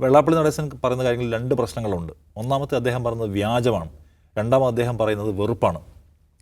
വെള്ളാപ്പള്ളി നടേശൻ പറയുന്ന കാര്യങ്ങളിൽ രണ്ട് പ്രശ്നങ്ങളുണ്ട്. ഒന്നാമത്തെ അദ്ദേഹം പറയുന്നത് വ്യാജമാണ്. രണ്ടാമത് അദ്ദേഹം പറയുന്നത് വെറുപ്പാണ്.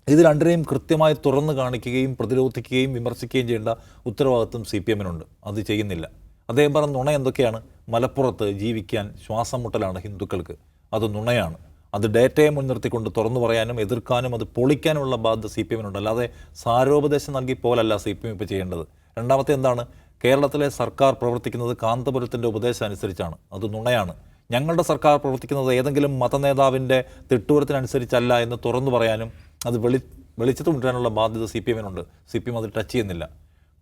ഇത് രണ്ടിനെയും കൃത്യമായി തുറന്നു കാണിക്കുകയും പ്രതിരോധിക്കുകയും വിമർശിക്കുകയും ചെയ്യേണ്ട ഉത്തരവാദിത്വം സി പി എമ്മിനുണ്ട്. അത് ചെയ്യുന്നില്ല. അദ്ദേഹം പറഞ്ഞ നുണ എന്തൊക്കെയാണ്? മലപ്പുറത്ത് ജീവിക്കാൻ ശ്വാസം മുട്ടലാണ് ഹിന്ദുക്കൾക്ക്. അത് നുണയാണ്. അത് ഡേറ്റയെ മുൻനിർത്തിക്കൊണ്ട് തുറന്നു പറയാനും എതിർക്കാനും അത് പൊളിക്കാനുമുള്ള ബാധ്യത സി പി എമ്മിനുണ്ട്. അല്ലാതെ സാരോപദേശം നൽകി പോലല്ല സി പി എം ഇപ്പോൾ ചെയ്യേണ്ടത്. രണ്ടാമത്തെ എന്താണ്? കേരളത്തിലെ സർക്കാർ പ്രവർത്തിക്കുന്നത് കാന്തപുരത്തിന്റെ ഉപദേശം അനുസരിച്ചാണ് അത് നുണയാണ്. ഞങ്ങളുടെ സർക്കാർ പ്രവർത്തിക്കുന്നത് ഏതെങ്കിലും മതനേതാവിന്റെ തിട്ടൂരത്തിനനുസരിച്ചല്ല എന്ന് തുറന്നു പറയാനും അത് വെളി വെളിച്ചത്ത് കൊണ്ടുവരാനുള്ള ബാധ്യത സി പി എമ്മിനുണ്ട് സി പി എം അത് ടച്ച് ചെയ്യുന്നില്ല.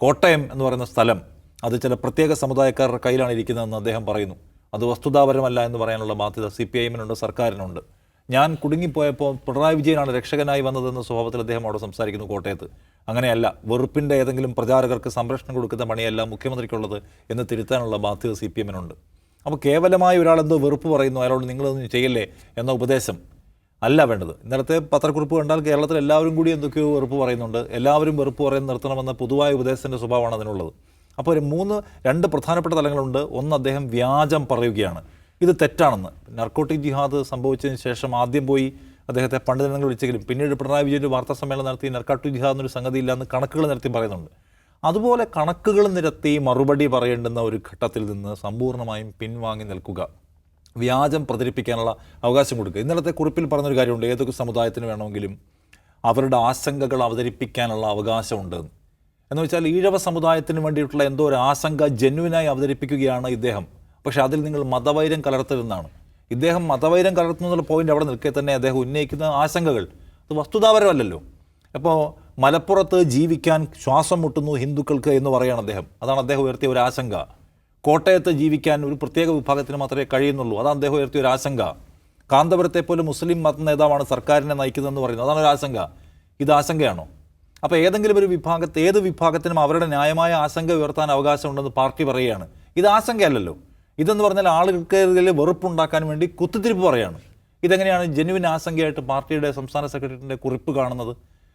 കോട്ടയം എന്ന് പറയുന്ന സ്ഥലം അത് ചില പ്രത്യേക സമുദായക്കാരുടെ കയ്യിലാണ് ഇരിക്കുന്നതെന്ന് അദ്ദേഹം പറയുന്നു. അത് വസ്തുതാപരമല്ല എന്ന് പറയാനുള്ള ബാധ്യത സി പി ഐ എമ്മിനുണ്ട് സർക്കാരിനുണ്ട്. ഞാൻ കുടുങ്ങിപ്പോയപ്പോൾ പിണറായി വിജയനാണ് രക്ഷകനായി വന്നതെന്ന സ്വഭാവത്തിൽ അദ്ദേഹം അവിടെ സംസാരിക്കുന്നു കോട്ടയത്ത്. അങ്ങനെയല്ല വെറുപ്പിന്റെ ഏതെങ്കിലും പ്രചാരകർക്ക് സംരക്ഷണം കൊടുക്കുന്ന പണിയല്ല മുഖ്യമന്ത്രിക്കുള്ളത് എന്ന് തിരുത്താനുള്ള ബാധ്യത സി പി എമ്മിനുണ്ട്. അപ്പോൾ കേവലമായ ഒരാളെന്തോ വെറുപ്പ് പറയുന്നു അയാളോട് നിങ്ങളൊന്നും ചെയ്യല്ലേ എന്ന ഉപദേശം അല്ല വേണ്ടത്. ഇന്നലത്തെ പത്രക്കുറിപ്പ് കണ്ടാൽ കേരളത്തിൽ എല്ലാവരും കൂടി എന്തൊക്കെയോ വെറുപ്പ് പറയുന്നുണ്ട്. എല്ലാവരും വെറുപ്പ് പറയുന്ന നിർത്തണമെന്ന പൊതുവായ ഉപദേശത്തിന്റെ സ്വഭാവമാണ് അതിനുള്ളത്. അപ്പോൾ ഒരു മൂന്ന് രണ്ട് പ്രധാനപ്പെട്ട തലങ്ങളുണ്ട്. ഒന്ന് അദ്ദേഹം വ്യാജം പറയുകയാണ്. ഇത് തെറ്റാണെന്ന്. നർക്കോട്ടിക് ജിഹാദ് സംഭവിച്ചതിന് ശേഷം ആദ്യം പോയി അദ്ദേഹത്തെ പണ്ഡിതങ്ങൾ വിളിച്ചെങ്കിലും പിന്നീട് പിണറായി വിജയന്റെ വാർത്താ സമ്മേളനം നടത്തി നർക്കോട്ടിക് ജിഹാദ് എന്നൊരു സംഗതി ഇല്ലാന്ന് കണക്കുകൾ നിരത്തി പറയുന്നുണ്ട്. അതുപോലെ കണക്കുകൾ നിരത്തി മറുപടി പറയേണ്ടുന്ന ഒരു ഘട്ടത്തിൽ നിന്ന് സമ്പൂർണമായും പിൻവാങ്ങി നിൽക്കുക. വ്യാജം പ്രചരിപ്പിക്കാനുള്ള അവകാശം കൊടുക്കുക. ഇന്നലത്തെ കുറിപ്പിൽ പറഞ്ഞൊരു കാര്യമുണ്ട്. ഏതൊക്കെ സമുദായത്തിന് വേണമെങ്കിലും അവരുടെ ആശങ്കകൾ അവതരിപ്പിക്കാനുള്ള അവകാശമുണ്ട്. എന്ന് വെച്ചാൽ ഈഴവ സമുദായത്തിന് വേണ്ടിയിട്ടുള്ള എന്തോ ഒരു ആശങ്ക ജെന്വിനായി അവതരിപ്പിക്കുകയാണ് ഇദ്ദേഹം. പക്ഷേ അതിൽ നിങ്ങൾ മതവൈരം കലർത്തരുതെന്നാണ്. ഇദ്ദേഹം മതവൈരം കലർത്തുന്നു എന്നുള്ള പോയിന്റ് അവിടെ നിൽക്കെ തന്നെ അദ്ദേഹം ഉന്നയിക്കുന്ന ആശങ്കകൾ അത് വസ്തുതാപരമല്ലല്ലോ. അപ്പോൾ മലപ്പുറത്ത് ജീവിക്കാൻ ശ്വാസം മുട്ടുന്നു ഹിന്ദുക്കൾക്ക് എന്ന് പറയുകയാണ് അദ്ദേഹം. അതാണ് അദ്ദേഹം ഉയർത്തിയ ഒരു ആശങ്ക. കോട്ടയത്ത് ജീവിക്കാൻ ഒരു പ്രത്യേക വിഭാഗത്തിന് മാത്രമേ കഴിയുന്നുള്ളൂ. അതാണ് അദ്ദേഹം ഉയർത്തിയ ഒരു ആശങ്ക. കാന്തപുരത്തെ പോലെ മുസ്ലിം മത നേതാവാണ് സർക്കാരിനെ നയിക്കുന്നതെന്ന് പറയുന്നത്. അതാണ് ഒരു ആശങ്ക. ഇത് ആശങ്കയാണോ? അപ്പോൾ ഏതെങ്കിലും ഒരു വിഭാഗത്തെ ഏത് വിഭാഗത്തിനും അവരുടെ ന്യായമായ ആശങ്ക ഉയർത്താൻ അവകാശമുണ്ടെന്ന് പാർട്ടി പറയുകയാണ്. ഇത് ആശങ്കയല്ലല്ലോ. ഇതെന്ന് പറഞ്ഞാൽ ആളുകൾക്ക് വെറുപ്പുണ്ടാക്കാൻ വേണ്ടി കുത്തിത്തിരിപ്പ് പറയാണ്. ഇതെങ്ങനെയാണ് ജെനുവിൻ ആശങ്കയായിട്ട് പാർട്ടിയുടെ സംസ്ഥാന സെക്രട്ടറിയുടെ കുറിപ്പ് കാണുന്നത്?